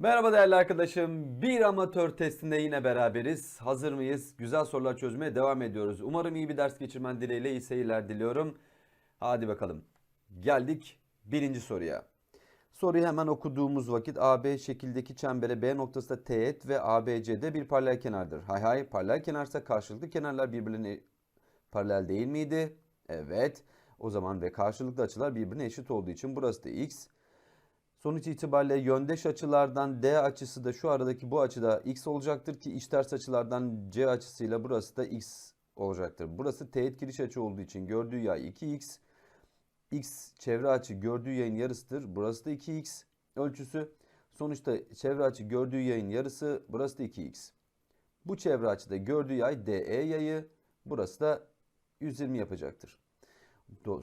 Merhaba değerli arkadaşım. Bir amatör testinde yine beraberiz. Hazır mıyız? Güzel sorular çözmeye devam ediyoruz. Umarım iyi bir ders geçirmen dileğiyle iyi seyirler diliyorum. Hadi bakalım. Geldik birinci soruya. Soruyu hemen okuduğumuz vakit AB şekildeki çembere B noktası da teğet ve ABC'de bir paralel kenardır. Hay hay paralel kenarsa karşılıklı kenarlar birbirine paralel değil miydi? Evet. O zaman ve karşılıklı açılar birbirine eşit olduğu için burası da x. Sonuç itibariyle yöndeş açılardan D açısı da şu aradaki bu açıda x olacaktır ki iç ters açılardan C açısıyla burası da x olacaktır. Burası teğet giriş açı olduğu için gördüğü yay 2x. X çevre açı gördüğü yayın yarısıdır. Burası da 2x ölçüsü. Sonuçta çevre açı gördüğü yayın yarısı. Burası da 2x. Bu çevre açıda gördüğü yay DE yayı. Burası da 120 yapacaktır.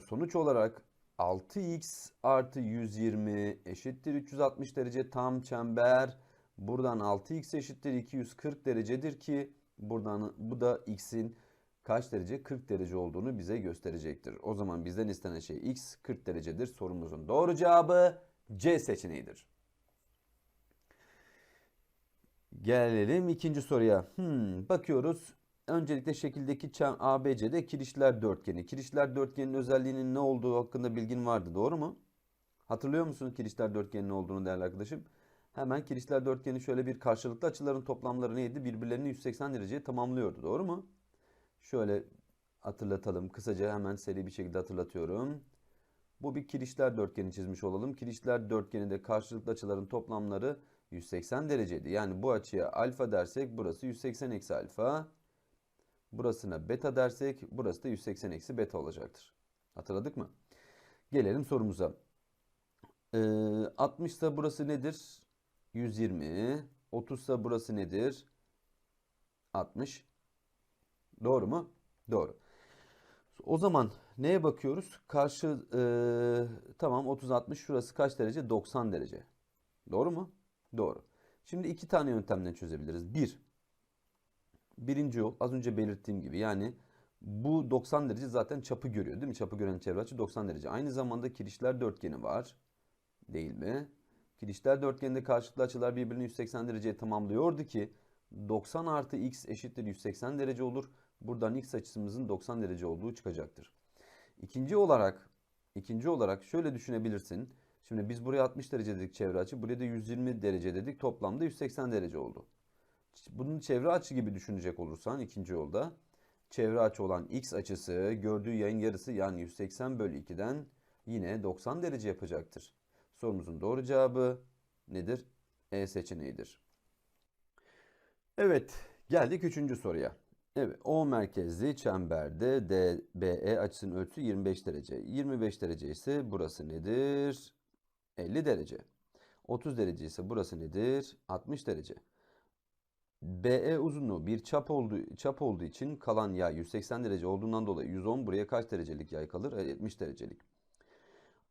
Sonuç olarak 6x artı 120 eşittir 360 derece tam çember. Buradan 6x eşittir 240 derecedir ki buradan bu da x'in kaç derece? 40 derece olduğunu bize gösterecektir. O zaman bizden istenen şey x 40 derecedir. Sorumuzun doğru cevabı C seçeneğidir. Gelelim ikinci soruya. Hmm, bakıyoruz. Öncelikle şekildeki çem ABC'de kirişler dörtgeni. Kirişler dörtgenin özelliğinin ne olduğu hakkında bilgin vardı. Doğru mu? Hatırlıyor musunuz kirişler dörtgenin ne olduğunu değerli arkadaşım? Hemen kirişler dörtgeni şöyle bir karşılıklı açıların toplamları neydi? Birbirlerini 180 dereceye tamamlıyordu. Doğru mu? Şöyle hatırlatalım. Kısaca hemen seri bir şekilde hatırlatıyorum. Bu bir kirişler dörtgeni çizmiş olalım. Kirişler dörtgeninde karşılıklı açıların toplamları 180 dereceydi. Yani bu açıya alfa dersek burası 180 eksi alfa. Burasına beta dersek burası da 180 eksi beta olacaktır. Hatırladık mı? Gelelim sorumuza. Ee, 60 ise burası nedir? 120. 30 ise burası nedir? 60. Doğru mu? Doğru. O zaman neye bakıyoruz? Karşı e, tamam 30-60 şurası kaç derece? 90 derece. Doğru mu? Doğru. Şimdi iki tane yöntemle çözebiliriz. Bir, birinci yol az önce belirttiğim gibi yani bu 90 derece zaten çapı görüyor değil mi? Çapı gören çevre açı 90 derece. Aynı zamanda kirişler dörtgeni var. Değil mi? Kirişler dörtgeninde karşılıklı açılar birbirini 180 dereceye tamamlıyordu ki 90 artı x eşittir 180 derece olur. Buradan x açısımızın 90 derece olduğu çıkacaktır. İkinci olarak ikinci olarak şöyle düşünebilirsin. Şimdi biz buraya 60 derece dedik çevre açı. Buraya da 120 derece dedik. Toplamda 180 derece oldu. Bunun çevre açı gibi düşünecek olursan ikinci yolda çevre açı olan x açısı gördüğü yayın yarısı yani 180 bölü 2'den yine 90 derece yapacaktır. Sorumuzun doğru cevabı nedir? E seçeneğidir. Evet geldik üçüncü soruya. Evet O merkezli çemberde DBE açısının ölçüsü 25 derece. 25 derece ise burası nedir? 50 derece. 30 derece ise burası nedir? 60 derece. BE uzunluğu bir çap olduğu, çap olduğu için kalan yay 180 derece olduğundan dolayı 110 buraya kaç derecelik yay kalır? E, 70 derecelik.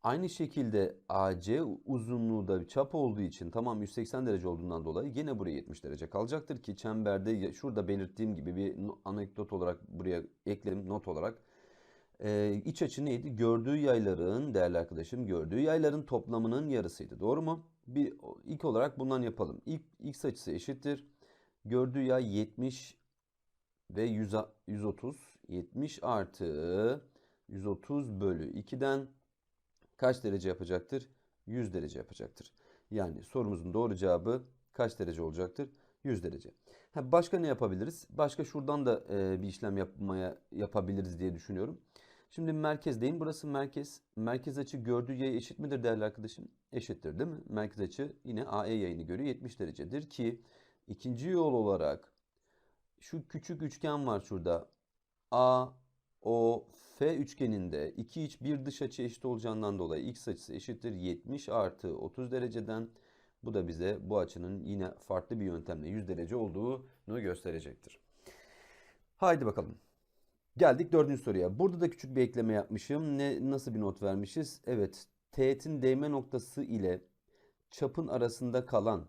Aynı şekilde AC uzunluğu da bir çap olduğu için tamam 180 derece olduğundan dolayı yine buraya 70 derece kalacaktır ki çemberde şurada belirttiğim gibi bir anekdot olarak buraya ekledim not olarak. Ee, iç açı neydi? Gördüğü yayların değerli arkadaşım gördüğü yayların toplamının yarısıydı. Doğru mu? Bir ilk olarak bundan yapalım. İlk x açısı eşittir. Gördüğü yay 70 ve 100, 130. 70 artı 130 bölü 2'den kaç derece yapacaktır? 100 derece yapacaktır. Yani sorumuzun doğru cevabı kaç derece olacaktır? 100 derece. Ha, başka ne yapabiliriz? Başka şuradan da e, bir işlem yapmaya yapabiliriz diye düşünüyorum. Şimdi merkezdeyim. Burası merkez. Merkez açı gördüğü yay eşit midir değerli arkadaşım? Eşittir değil mi? Merkez açı yine AE yayını görüyor. 70 derecedir ki ikinci yol olarak şu küçük üçgen var şurada. A, O, F üçgeninde iki iç bir dış açı eşit olacağından dolayı x açısı eşittir 70 artı 30 dereceden. Bu da bize bu açının yine farklı bir yöntemle 100 derece olduğunu gösterecektir. Haydi bakalım. Geldik dördüncü soruya. Burada da küçük bir ekleme yapmışım. Ne, nasıl bir not vermişiz? Evet, teğetin değme noktası ile çapın arasında kalan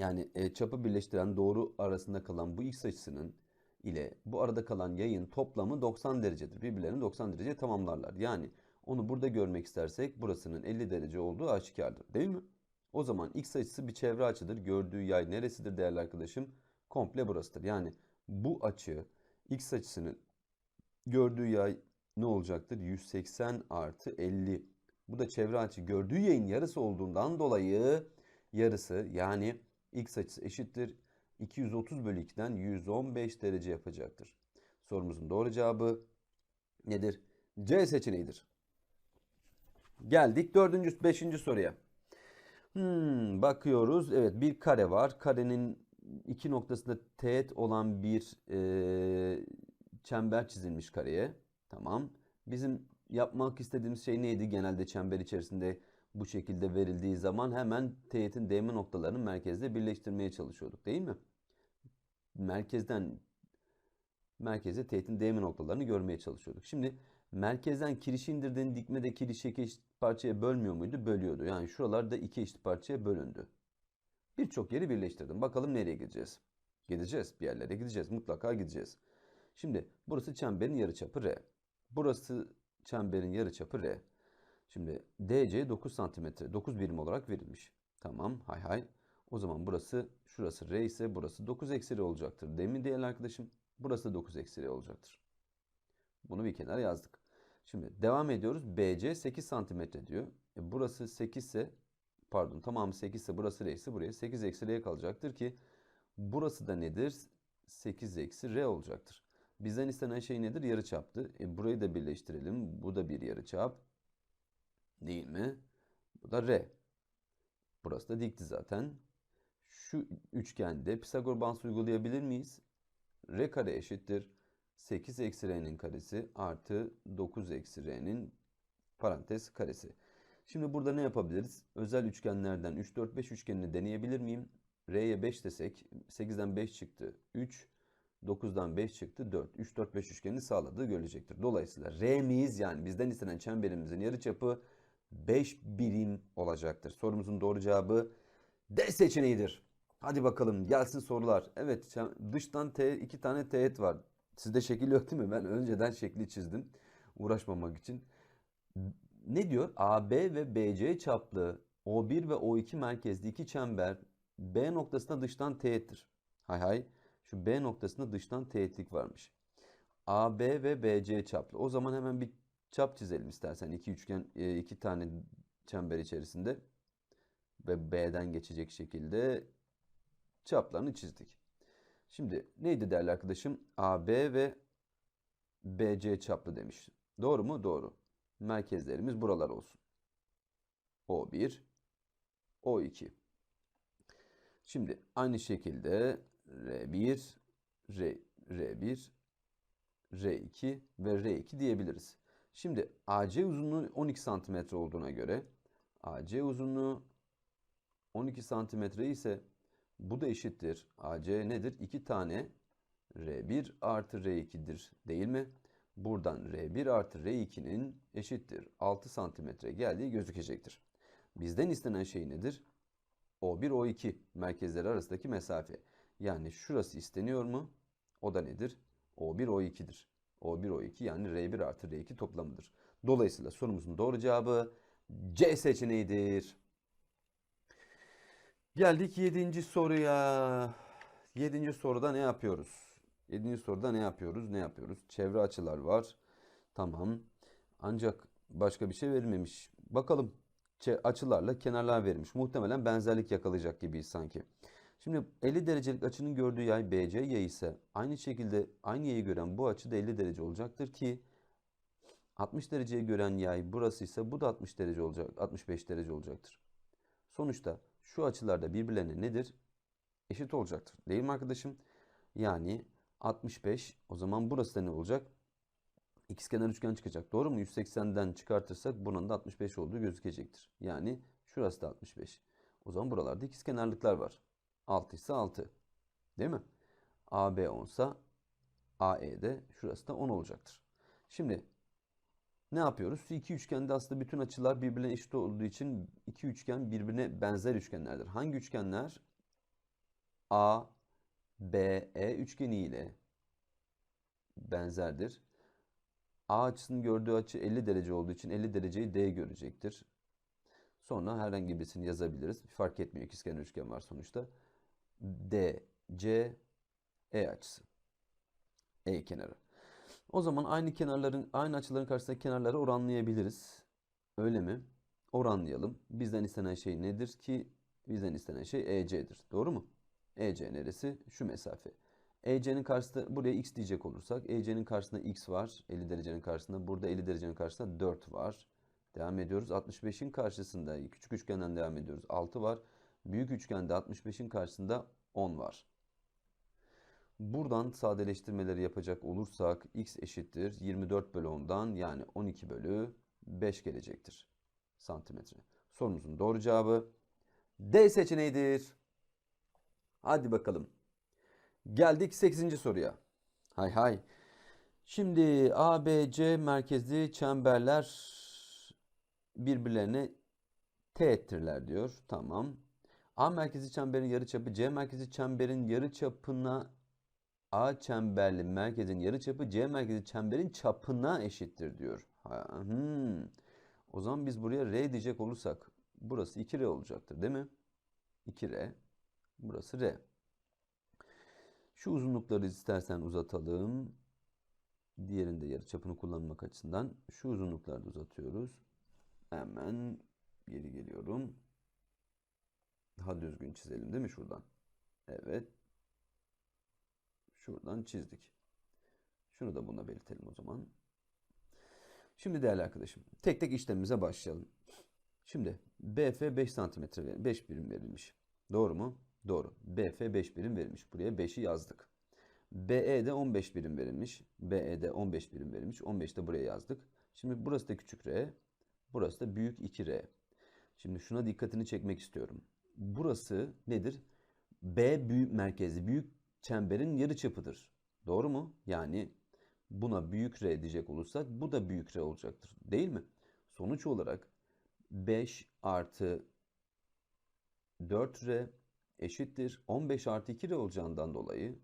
yani e, çapı birleştiren doğru arasında kalan bu x açısının ile bu arada kalan yayın toplamı 90 derecedir. Birbirlerini 90 derece tamamlarlar. Yani onu burada görmek istersek burasının 50 derece olduğu aşikardır. Değil mi? O zaman x açısı bir çevre açıdır. Gördüğü yay neresidir değerli arkadaşım? Komple burasıdır. Yani bu açı x açısının gördüğü yay ne olacaktır? 180 artı 50. Bu da çevre açı gördüğü yayın yarısı olduğundan dolayı yarısı yani x açısı eşittir. 230 bölü 2'den 115 derece yapacaktır. Sorumuzun doğru cevabı nedir? C seçeneğidir. Geldik dördüncü, beşinci soruya. Hmm, bakıyoruz. Evet bir kare var. Karenin iki noktasında teğet olan bir e, çember çizilmiş kareye. Tamam. Bizim yapmak istediğimiz şey neydi? Genelde çember içerisinde bu şekilde verildiği zaman hemen teğetin değme noktalarını merkezde birleştirmeye çalışıyorduk değil mi? Merkezden merkeze teğetin değme noktalarını görmeye çalışıyorduk. Şimdi merkezden kirişi indirdiğin dikmede kirişi iki eşit parçaya bölmüyor muydu? Bölüyordu. Yani şuralarda iki eşit parçaya bölündü. Birçok yeri birleştirdim. Bakalım nereye gideceğiz? Gideceğiz. Bir yerlere gideceğiz. Mutlaka gideceğiz. Şimdi burası çemberin yarıçapı R. Burası çemberin yarıçapı R. Şimdi DC 9 santimetre, 9 birim olarak verilmiş. Tamam, hay hay. O zaman burası, şurası R ise burası 9 eksi olacaktır. Değil mi değerli arkadaşım? Burası da 9 eksi olacaktır. Bunu bir kenara yazdık. Şimdi devam ediyoruz. BC 8 santimetre diyor. E burası 8 ise pardon tamamı 8 ise burası R ise buraya 8 eksi R kalacaktır ki burası da nedir? 8 eksi R olacaktır. Bizden istenen şey nedir? Yarıçaptı. E burayı da birleştirelim. Bu da bir yarıçap. Değil mi? Bu da R. Burası da dikti zaten. Şu üçgende Pisagor bağıntısı uygulayabilir miyiz? R kare eşittir. 8 eksi R'nin karesi artı 9 eksi R'nin parantez karesi. Şimdi burada ne yapabiliriz? Özel üçgenlerden 3, 4, 5 üçgenini deneyebilir miyim? R'ye 5 desek 8'den 5 çıktı 3, 9'dan 5 çıktı 4. 3, 4, 5 üçgenini sağladığı görülecektir. Dolayısıyla R'miz yani bizden istenen çemberimizin yarıçapı 5 birim olacaktır. Sorumuzun doğru cevabı D seçeneğidir. Hadi bakalım gelsin sorular. Evet dıştan T, iki tane teğet var. Sizde şekil yok değil mi? Ben önceden şekli çizdim. Uğraşmamak için. Ne diyor? AB ve BC çaplı O1 ve O2 merkezli iki çember B noktasında dıştan teğettir. Hay hay. Şu B noktasında dıştan teğetlik varmış. AB ve BC çaplı. O zaman hemen bir çap çizelim istersen. iki üçgen, e, iki tane çember içerisinde ve B'den geçecek şekilde çaplarını çizdik. Şimdi neydi değerli arkadaşım? AB ve BC çaplı demiş. Doğru mu? Doğru. Merkezlerimiz buralar olsun. O1, O2. Şimdi aynı şekilde R1, R, R1, R2 ve R2 diyebiliriz. Şimdi AC uzunluğu 12 santimetre olduğuna göre AC uzunluğu 12 santimetre ise bu da eşittir. AC nedir? 2 tane R1 artı R2'dir değil mi? Buradan R1 artı R2'nin eşittir 6 santimetre geldiği gözükecektir. Bizden istenen şey nedir? O1, O2 merkezleri arasındaki mesafe. Yani şurası isteniyor mu? O da nedir? O1, O2'dir. O1, O2 yani R1 artı R2 toplamıdır. Dolayısıyla sorumuzun doğru cevabı C seçeneğidir. Geldik 7. soruya. 7. soruda ne yapıyoruz? 7. soruda ne yapıyoruz? Ne yapıyoruz? Çevre açılar var. Tamam. Ancak başka bir şey verilmemiş. Bakalım. Açılarla kenarlar verilmiş. Muhtemelen benzerlik yakalayacak gibiyiz sanki. Şimdi 50 derecelik açının gördüğü yay BC yayı ise aynı şekilde aynı yayı gören bu açı da 50 derece olacaktır ki 60 dereceyi gören yay burası ise bu da 60 derece olacak 65 derece olacaktır. Sonuçta şu açılar da birbirlerine nedir? Eşit olacaktır. Değil mi arkadaşım? Yani 65 o zaman burası da ne olacak? İkizkenar üçgen çıkacak. Doğru mu? 180'den çıkartırsak bunun da 65 olduğu gözükecektir. Yani şurası da 65. O zaman buralarda ikizkenarlıklar var. 6 ise 6. Değil mi? AB 10 ise AE de şurası da 10 olacaktır. Şimdi ne yapıyoruz? İki üçgende aslında bütün açılar birbirine eşit olduğu için iki üçgen birbirine benzer üçgenlerdir. Hangi üçgenler? A, B, E üçgeni ile benzerdir. A açısının gördüğü açı 50 derece olduğu için 50 dereceyi D görecektir. Sonra herhangi birisini yazabiliriz. Fark etmiyor. İkizkenar üçgen var sonuçta. D, C, E açısı. E kenarı. O zaman aynı kenarların, aynı açıların karşısındaki kenarları oranlayabiliriz. Öyle mi? Oranlayalım. Bizden istenen şey nedir ki? Bizden istenen şey EC'dir. Doğru mu? EC neresi? Şu mesafe. EC'nin karşısında buraya x diyecek olursak EC'nin karşısında x var. 50 derecenin karşısında. Burada 50 derecenin karşısında 4 var. Devam ediyoruz. 65'in karşısında küçük üçgenden devam ediyoruz. 6 var. Büyük üçgende 65'in karşısında 10 var. Buradan sadeleştirmeleri yapacak olursak x eşittir 24 bölü 10'dan yani 12 bölü 5 gelecektir. Santimetre. Sorumuzun doğru cevabı D seçeneğidir. Hadi bakalım. Geldik 8. soruya. Hay hay. Şimdi ABC merkezli çemberler birbirlerine teğettirler diyor. Tamam. A merkezi çemberin yarıçapı C merkezi çemberin yarıçapına A çemberli merkezin yarıçapı C merkezi çemberin çapına eşittir diyor. Ha, hmm. O zaman biz buraya R diyecek olursak burası 2R olacaktır değil mi? 2R. Burası R. Şu uzunlukları istersen uzatalım. Diğerinde yarıçapını kullanmak açısından şu uzunlukları da uzatıyoruz. Hemen geri geliyorum. Daha düzgün çizelim değil mi şuradan? Evet. Şuradan çizdik. Şunu da buna belirtelim o zaman. Şimdi değerli arkadaşım tek tek işlemimize başlayalım. Şimdi BF 5 cm 5 birim verilmiş. Doğru mu? Doğru. BF 5 birim verilmiş. Buraya 5'i yazdık. BE'de 15 birim verilmiş. BE'de 15 birim verilmiş. 15 de buraya yazdık. Şimdi burası da küçük r. Burası da büyük 2r. Şimdi şuna dikkatini çekmek istiyorum. Burası nedir? B büyük merkezi, büyük çemberin yarıçapıdır. Doğru mu? Yani buna büyük R diyecek olursak bu da büyük R olacaktır. Değil mi? Sonuç olarak 5 artı 4R eşittir. 15 artı 2R olacağından dolayı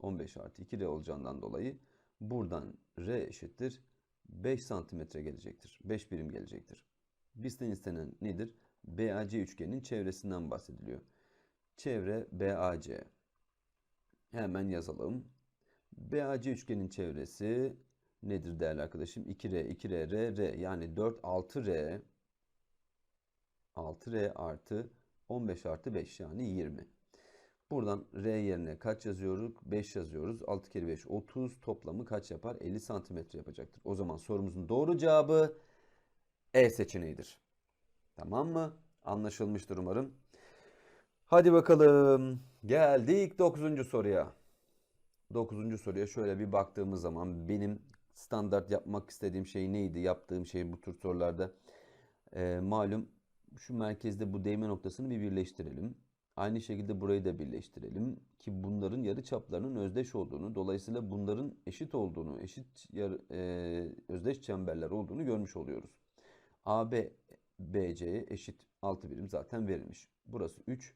15 artı 2R olacağından dolayı buradan R eşittir. 5 santimetre gelecektir. 5 birim gelecektir. Bizden istenen nedir? BAC üçgeninin çevresinden bahsediliyor. Çevre BAC. Hemen yazalım. BAC üçgenin çevresi nedir değerli arkadaşım? 2R, 2R, R, R. Yani 4, 6R 6R artı 15 artı 5 yani 20. Buradan R yerine kaç yazıyoruz? 5 yazıyoruz. 6 kere 5 30 toplamı kaç yapar? 50 santimetre yapacaktır. O zaman sorumuzun doğru cevabı E seçeneğidir. Tamam mı? Anlaşılmıştır umarım. Hadi bakalım. Geldik 9. soruya. 9. soruya şöyle bir baktığımız zaman benim standart yapmak istediğim şey neydi? Yaptığım şey bu tür sorularda Ee, malum şu merkezde bu değme noktasını bir birleştirelim. Aynı şekilde burayı da birleştirelim ki bunların yarı çaplarının özdeş olduğunu, dolayısıyla bunların eşit olduğunu, eşit yarı, e, özdeş çemberler olduğunu görmüş oluyoruz. AB BC'ye eşit 6 birim zaten verilmiş. Burası 3,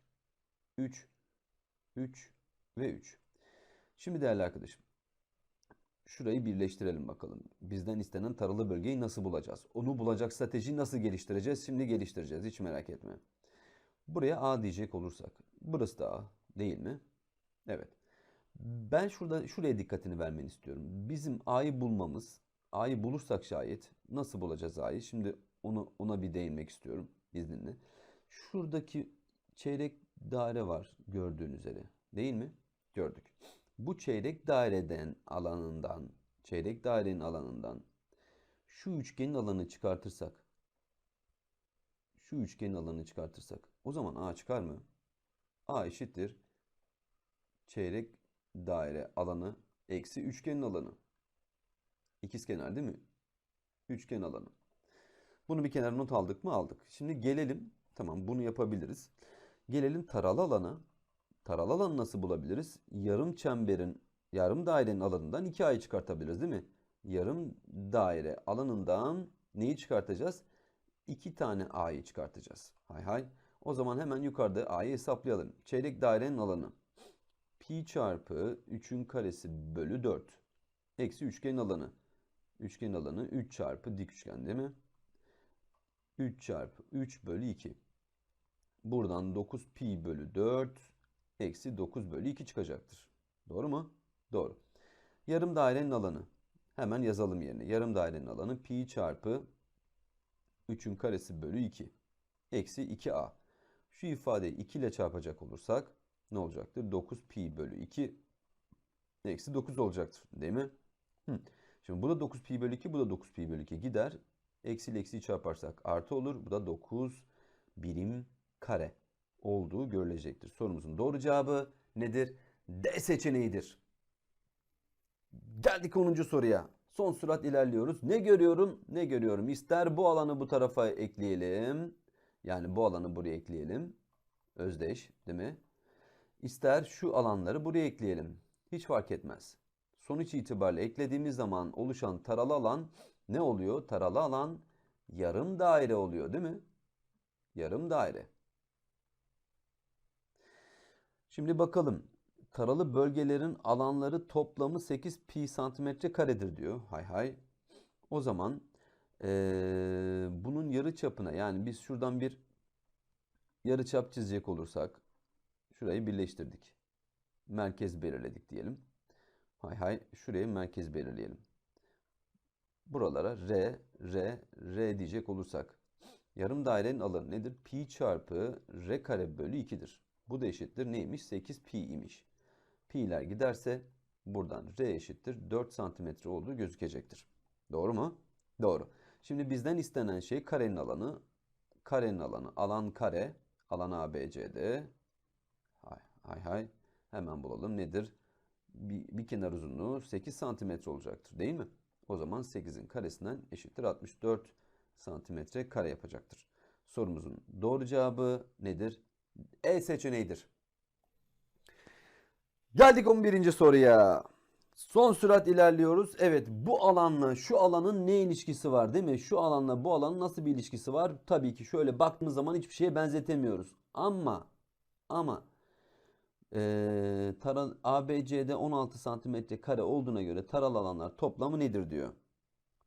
3, 3 ve 3. Şimdi değerli arkadaşım, şurayı birleştirelim bakalım. Bizden istenen taralı bölgeyi nasıl bulacağız? Onu bulacak stratejiyi nasıl geliştireceğiz? Şimdi geliştireceğiz, hiç merak etme. Buraya A diyecek olursak, burası da A değil mi? Evet. Ben şurada şuraya dikkatini vermeni istiyorum. Bizim A'yı bulmamız, A'yı bulursak şayet nasıl bulacağız A'yı? Şimdi onu ona bir değinmek istiyorum izninle. Şuradaki çeyrek daire var gördüğün üzere. Değil mi? Gördük. Bu çeyrek daireden alanından, çeyrek dairenin alanından şu üçgenin alanını çıkartırsak şu üçgenin alanını çıkartırsak o zaman A çıkar mı? A eşittir çeyrek daire alanı eksi üçgenin alanı. İkizkenar değil mi? Üçgen alanı. Bunu bir kenara not aldık mı? Aldık. Şimdi gelelim. Tamam bunu yapabiliriz. Gelelim taralı alana. Taralı alanı nasıl bulabiliriz? Yarım çemberin, yarım dairenin alanından 2A'yı çıkartabiliriz değil mi? Yarım daire alanından neyi çıkartacağız? 2 tane A'yı çıkartacağız. Hay hay. O zaman hemen yukarıda A'yı hesaplayalım. Çeyrek dairenin alanı. Pi çarpı 3'ün karesi bölü 4. Eksi üçgenin alanı. Üçgenin alanı 3 çarpı dik üçgen değil mi? 3 çarpı 3 bölü 2. Buradan 9 pi bölü 4 eksi 9 bölü 2 çıkacaktır. Doğru mu? Doğru. Yarım dairenin alanı. Hemen yazalım yerine. Yarım dairenin alanı pi çarpı 3'ün karesi bölü 2. Eksi 2a. Şu ifadeyi 2 ile çarpacak olursak ne olacaktır? 9 pi bölü 2 eksi 9 olacaktır. Değil mi? Hı. Şimdi bu da 9 pi bölü 2, bu da 9 pi bölü 2 gider. Eksi eksiyi çarparsak artı olur. Bu da 9 birim kare olduğu görülecektir. Sorumuzun doğru cevabı nedir? D seçeneğidir. Geldik 10. soruya. Son sürat ilerliyoruz. Ne görüyorum? Ne görüyorum? İster bu alanı bu tarafa ekleyelim. Yani bu alanı buraya ekleyelim. Özdeş, değil mi? İster şu alanları buraya ekleyelim. Hiç fark etmez. Sonuç itibariyle eklediğimiz zaman oluşan taralı alan ne oluyor? Taralı alan yarım daire oluyor, değil mi? Yarım daire. Şimdi bakalım. Taralı bölgelerin alanları toplamı 8 pi santimetre karedir diyor. Hay hay. O zaman eee, bunun yarı çapına yani biz şuradan bir yarı çap çizecek olursak şurayı birleştirdik. Merkez belirledik diyelim. Hay hay şuraya merkez belirleyelim. Buralara R, R, R diyecek olursak yarım dairenin alanı nedir? Pi çarpı R kare bölü 2'dir. Bu da eşittir neymiş? 8 pi imiş. Pi'ler giderse buradan R eşittir 4 santimetre olduğu gözükecektir. Doğru mu? Doğru. Şimdi bizden istenen şey karenin alanı. Karenin alanı alan kare. Alan ABCD. Hay hay hay. Hemen bulalım. Nedir? Bir, bir kenar uzunluğu 8 santimetre olacaktır değil mi? O zaman 8'in karesinden eşittir 64 santimetre kare yapacaktır. Sorumuzun doğru cevabı nedir? E seçeneğidir. Geldik 11. soruya. Son sürat ilerliyoruz. Evet bu alanla şu alanın ne ilişkisi var değil mi? Şu alanla bu alanın nasıl bir ilişkisi var? Tabii ki şöyle baktığımız zaman hiçbir şeye benzetemiyoruz. Ama ama eee taran ABC'de 16 santimetre kare olduğuna göre taral alanlar toplamı nedir diyor.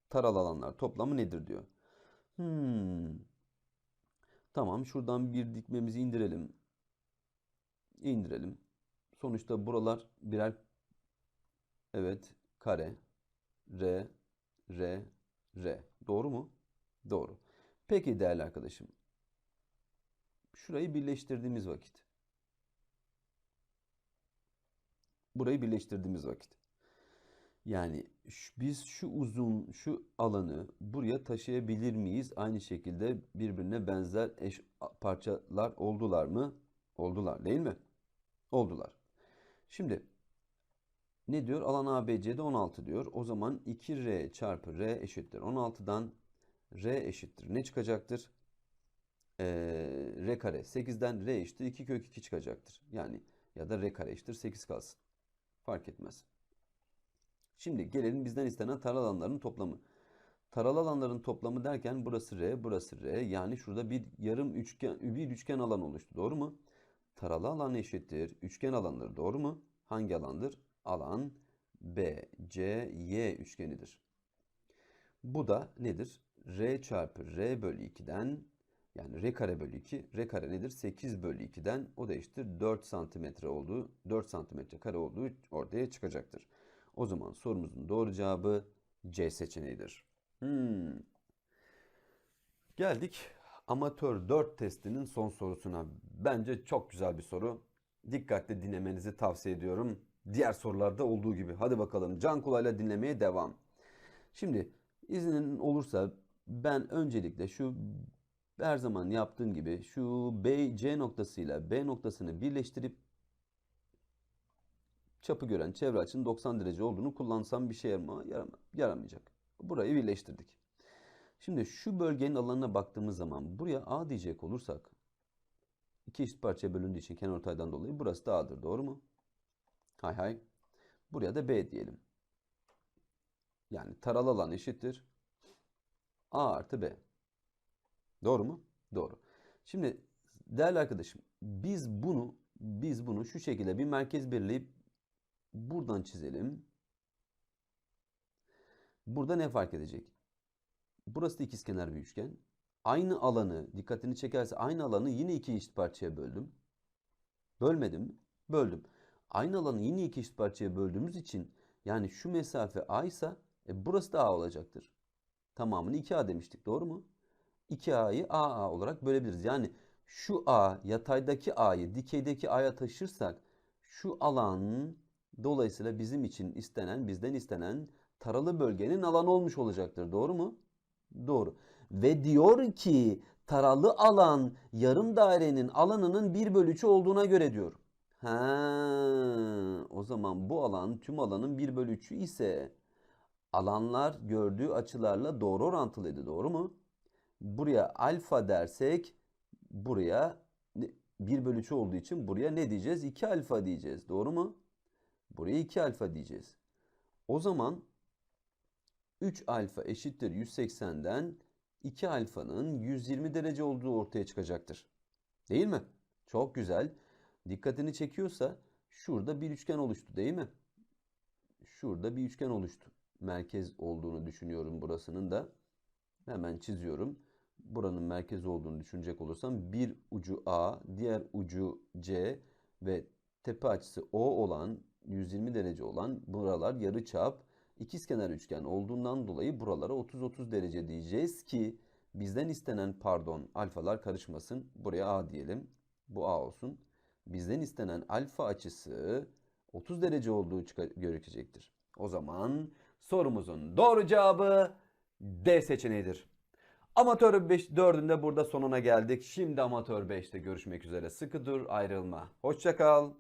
Taral alanlar toplamı nedir diyor. Hmm. Tamam şuradan bir dikmemizi indirelim. İndirelim. Sonuçta buralar birer evet kare R R R. Doğru mu? Doğru. Peki değerli arkadaşım. Şurayı birleştirdiğimiz vakit. Burayı birleştirdiğimiz vakit. Yani ş- biz şu uzun şu alanı buraya taşıyabilir miyiz? Aynı şekilde birbirine benzer eş parçalar oldular mı? Oldular değil mi? Oldular. Şimdi ne diyor? Alan ABC'de 16 diyor. O zaman 2R çarpı R eşittir. 16'dan R eşittir. Ne çıkacaktır? Ee, R kare. 8'den R eşittir. 2 kök 2 çıkacaktır. Yani ya da R kare eşittir. 8 kalsın. Fark etmez. Şimdi gelelim bizden istenen taral alanların toplamı. Taral alanların toplamı derken burası R, burası R. Yani şurada bir yarım üçgen, bir üçgen alan oluştu. Doğru mu? Taralı alan eşittir. Üçgen alanları doğru mu? Hangi alandır? Alan B, C, Y üçgenidir. Bu da nedir? R çarpı R bölü 2'den yani R kare bölü 2. R kare nedir? 8 bölü 2'den o da eşittir 4 santimetre olduğu 4 santimetre kare olduğu ortaya çıkacaktır. O zaman sorumuzun doğru cevabı C seçeneğidir. Hmm. Geldik amatör 4 testinin son sorusuna. Bence çok güzel bir soru. Dikkatle dinlemenizi tavsiye ediyorum. Diğer sorularda olduğu gibi. Hadi bakalım can kulağıyla dinlemeye devam. Şimdi iznin olursa ben öncelikle şu her zaman yaptığım gibi şu B, C noktasıyla B noktasını birleştirip çapı gören çevre açının 90 derece olduğunu kullansam bir şey yarama, yarama- yaramayacak. Burayı birleştirdik. Şimdi şu bölgenin alanına baktığımız zaman buraya A diyecek olursak iki eşit parçaya bölündüğü için kenarortaydan dolayı burası da A'dır. Doğru mu? Hay hay. Buraya da B diyelim. Yani taralı alan eşittir. A artı B. Doğru mu? Doğru. Şimdi değerli arkadaşım biz bunu biz bunu şu şekilde bir merkez belirleyip buradan çizelim. Burada ne fark edecek? Burası da ikizkenar bir üçgen. aynı alanı dikkatini çekerse aynı alanı yine iki eşit parçaya böldüm. Bölmedim mi? Böldüm. Aynı alanı yine iki eşit parçaya böldüğümüz için yani şu mesafe a ise e, burası da a olacaktır. Tamamını 2a demiştik doğru mu? 2a'yı aa olarak bölebiliriz. Yani şu a yataydaki a'yı dikeydeki a'ya taşırsak şu alan dolayısıyla bizim için istenen bizden istenen taralı bölgenin alanı olmuş olacaktır. Doğru mu? Doğru. Ve diyor ki taralı alan yarım dairenin alanının 1 bölü 3'ü olduğuna göre diyor. Ha, o zaman bu alan tüm alanın 1 bölü 3'ü ise alanlar gördüğü açılarla doğru orantılıydı. Doğru mu? Buraya alfa dersek buraya 1 bölü 3 olduğu için buraya ne diyeceğiz? 2 alfa diyeceğiz. Doğru mu? Buraya 2 alfa diyeceğiz. O zaman 3 alfa eşittir 180'den 2 alfanın 120 derece olduğu ortaya çıkacaktır. Değil mi? Çok güzel. Dikkatini çekiyorsa şurada bir üçgen oluştu değil mi? Şurada bir üçgen oluştu. Merkez olduğunu düşünüyorum burasının da. Hemen çiziyorum. Buranın merkez olduğunu düşünecek olursam bir ucu A, diğer ucu C ve tepe açısı O olan 120 derece olan buralar yarıçap ikizkenar üçgen olduğundan dolayı buralara 30-30 derece diyeceğiz ki bizden istenen pardon alfalar karışmasın. Buraya A diyelim. Bu A olsun. Bizden istenen alfa açısı 30 derece olduğu gözükecektir. O zaman sorumuzun doğru cevabı D seçeneğidir. Amatör 5 4'ünde burada sonuna geldik. Şimdi amatör 5'te görüşmek üzere. Sıkı dur, ayrılma. Hoşça kal.